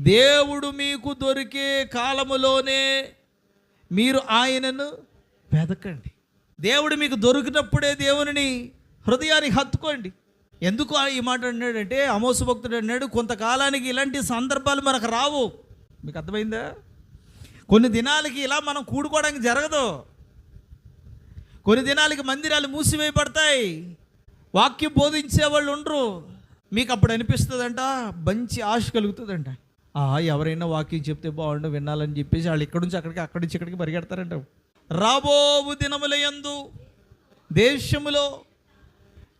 దేవుడు మీకు దొరికే కాలములోనే మీరు ఆయనను వెదకండి. దేవుడు మీకు దొరికినప్పుడే దేవుని హృదయానికి హత్తుకోండి. ఎందుకు ఆ- ఈ మాట అన్నాడంటే అమోస భక్తుడు అన్నాడు కొంతకాలానికి ఇలాంటి సందర్భాలు మనకు రావు. మీకు అర్థమైందా? కొన్ని దినాలకి ఇలా మనం కూడుకోవడానికి జరగదు. కొన్ని దినాలకి మందిరాలు మూసివేయబడతాయి. వాక్యం బోధించే వాళ్ళు ఉండరు. మీకు అప్పుడు అనిపిస్తుందంట మంచి ఆశ కలుగుతుందంట. ఎవరైనా వాకింగ్ చెప్తే బాగుండు వినాలని చెప్పేసి వాళ్ళు ఇక్కడి నుంచి అక్కడికి అక్కడి నుంచి ఇక్కడికి పరిగెడతారంట. రాబోవు దినముల యందు దేశములో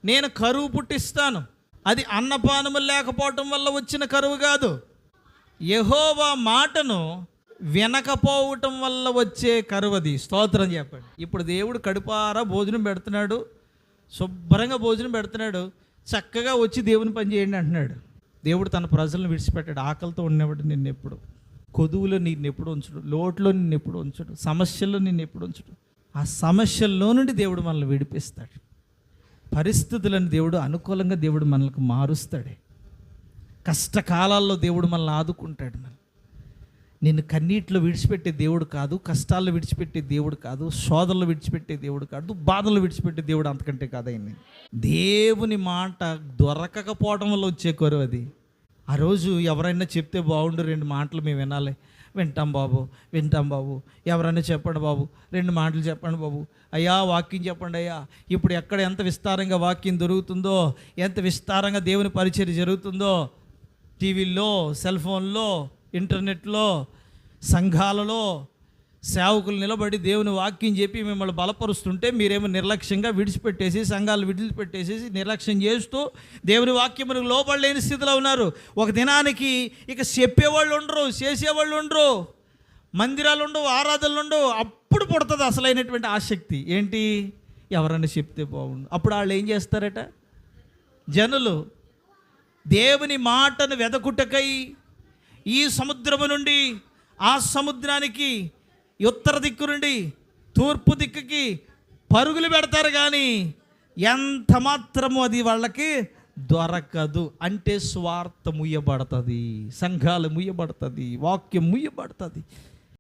నేను కరువు పుట్టిస్తాను. అది అన్నపానము లేకపోవటం వల్ల వచ్చిన కరువు కాదు. యహోవా మాటను వినకపోవటం వల్ల వచ్చే కరువది స్తోత్రం చెప్పండి. ఇప్పుడు దేవుడు కడుపారా భోజనం పెడుతున్నాడు శుభ్రంగా భోజనం పెడుతున్నాడు చక్కగా వచ్చి దేవుని పని చేయండి అంటున్నాడు. దేవుడు తన ప్రజలను విడిచిపెట్టాడు. ఆకలితో ఉన్నవాడు నిన్ను ఎప్పుడు. కొదువులో నిన్ను ఎప్పుడు ఉంచడు. లోట్లో నిన్ను ఎప్పుడు ఉంచడు. సమస్యల్లో నిన్ను ఎప్పుడు ఉంచడు. ఆ సమస్యల్లో నుండి దేవుడు మనల్ని విడిపిస్తాడు. పరిస్థితులను దేవుడు అనుకూలంగా దేవుడు మనల్ని మారుస్తాడే. కష్టకాలాల్లో దేవుడు మనల్ని ఆదుకుంటాడు మన నిన్ను కన్నీటిలో విడిచిపెట్టే దేవుడు కాదు కష్టాల్లో విడిచిపెట్టే దేవుడు కాదు శోధనలు విడిచిపెట్టే దేవుడు కాదు బాధలు విడిచిపెట్టే దేవుడు అంతకంటే కాదైంది దేవుని మాట దొరకకపోవడం వల్ల వచ్చే కొరవ అది. ఆ రోజు ఎవరైనా చెప్తే బాగుండు రెండు మాటలు మేము వినాలి. వింటాం బాబు వింటాం బాబు. ఎవరైనా చెప్పండి బాబు రెండు మాటలు చెప్పండి బాబు. అయ్యా వాక్యం చెప్పండి అయ్యా. ఇప్పుడు ఎక్కడ ఎంత విస్తారంగా వాక్యం దొరుకుతుందో ఎంత విస్తారంగా దేవుని పరిచయం జరుగుతుందో టీవీల్లో సెల్ ఫోన్లో ఇంటర్నెట్లో సంఘాలలో సేవకులు నిలబడి దేవుని వాక్యం చెప్పి మిమ్మల్ని బలపరుస్తుంటే మీరేమో నిర్లక్ష్యంగా విడిచిపెట్టేసి సంఘాలు విడిచిపెట్టేసేసి నిర్లక్ష్యం చేస్తూ దేవుని వాక్యమును లోపడలేని స్థితిలో ఉన్నారు. ఒక దినానికి ఇక చెప్పేవాళ్ళు ఉండరు చేసేవాళ్ళు ఉండరు మందిరాలు ఉండవు ఆరాధనలు ఉండవు. అప్పుడు పుడుతుంది అసలైనటువంటి ఆసక్తి. ఏంటి? ఎవరైనా చెప్తే బాగుండు. అప్పుడు వాళ్ళు ఏం చేస్తారట? జనులు దేవుని మాటను వెదకుటకై ఈ సముద్రము నుండి ఆ సముద్రానికి ఉత్తర దిక్కు నుండి తూర్పు దిక్కుకి పరుగులు పెడతారు కానీ ఎంత మాత్రము అది వాళ్ళకి దొరకదు. అంటే స్వార్థ ముయ్యబడుతుంది సంఘాలు ముయ్యబడుతుంది వాక్యం ముయ్యబడుతుంది.